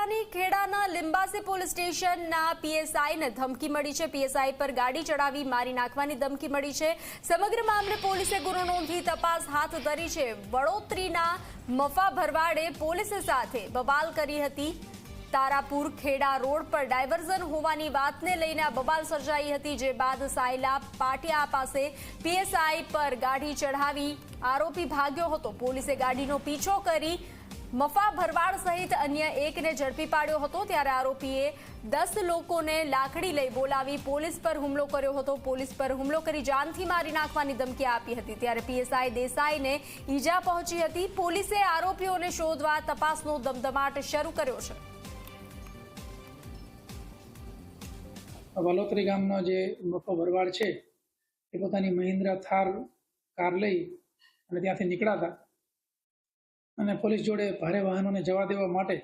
ખેડાની ખેડાના Limbasi police સ્ટેશનના પીએસઆઈને ધમકી મળી છે. પીએસઆઈ પર ગાડી ચડાવી મારી નાખવાની ધમકી મળી છે. સમગ્ર મામલે પોલીસે ગુનો નોંધી તપાસ હાથ ધરી છે. વડોદરીના મફા ભરવાડે પોલીસ સાથે બબાલ કરી હતી. તારાપુર ખેડા રોડ પર ડાયવર્ઝન હોવાની વાતને લઈને બબાલ સર્જાઈ હતી, જે બાદ સાયલા પાટિયા પાસે પીએસઆઈ પર ગાડી ચઢાવી આરોપી ભાગ્યો હતો. પોલીસે ગાડીનો પીછો કરી મફા ભરવાડ સહિત અન્ય એકને ઝડપી પાડ્યો હતો ત્યારે આરોપીએ દસ લોકોને લાકડી લઈ બોલાવી પોલીસ પર હુમલો કર્યો હતો. પોલીસ પર હુમલો કરી જાનથી મારી નાખવાની ધમકી આપી હતી. ત્યારે પીએસઆઈ દેસાઈને ઈજા પહોંચી હતી. પોલીસે આરોપીઓને શોધવા તપાસનો ધમધમાટ શરૂ કર્યો છે. વલોત્રી ગામનો જે મફો ભરવાડ છે, એ પોતાની મહિન્દ્રા થાર કાર લઈ અને ત્યાંથી નીકળ્યા હતા. અને પોલીસ જોડે ભારે વાહનોને જવા દેવા માટે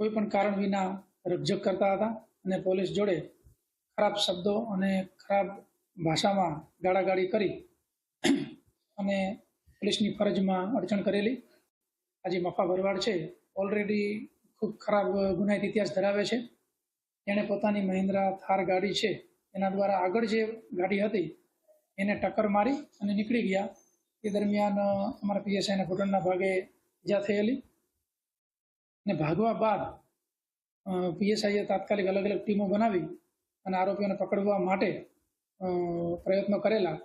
કોઈ પણ કારણ વિના રકઝક કરતા હતા અને પોલીસ જોડે ખરાબ શબ્દો અને ખરાબ ભાષામાં ગાળાગાળી કરી અને પોલીસની ફરજમાં અડચણ કરેલી. આજે મફા ભરવાડ છે. ઓલરેડી ખૂબ ખરાબ ગુનાહિત ઇતિહાસ ધરાવે છે. એણે પોતાની મહિન્દ્રા થાર ગાડી છે. એના દ્વારા આગળ જે ગાડી હતી, એને ટક્કર મારી અને નીકળી ગયા. એ દરમિયાન અમારા પીએસઆઈના ઘૂંટણના ભાગે ઈજા થયેલી અને ભાગવા બાદ પીએસઆઈએ તાત્કાલિક અલગ અલગ ટીમો બનાવી અને આરોપીઓને પકડવા માટે પ્રયત્નો કરેલા.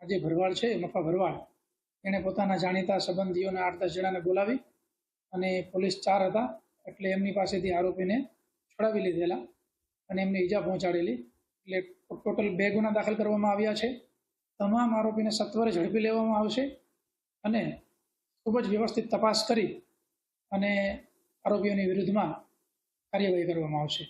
આ જે ભરવાડ છે, મફા ભરવાડ. એણે પોતાના જાણીતા સંબંધીઓને આઠ દસ જણાને બોલાવી અને પોલીસ ચાર હતા એટલે એમની પાસેથી આરોપીને છોડાવી લીધેલા અને એમને ઈજા પહોંચાડેલી. એટલે ટોટલ બે ગુના દાખલ કરવામાં આવ્યા છે. તમામ આરોપીને સત્વરે ઝડપી લેવામાં આવશે અને ખૂબ જ વ્યવસ્થિત તપાસ કરી અને આરોપીઓની વિરુદ્ધમાં કાર્યવાહી કરવામાં આવશે.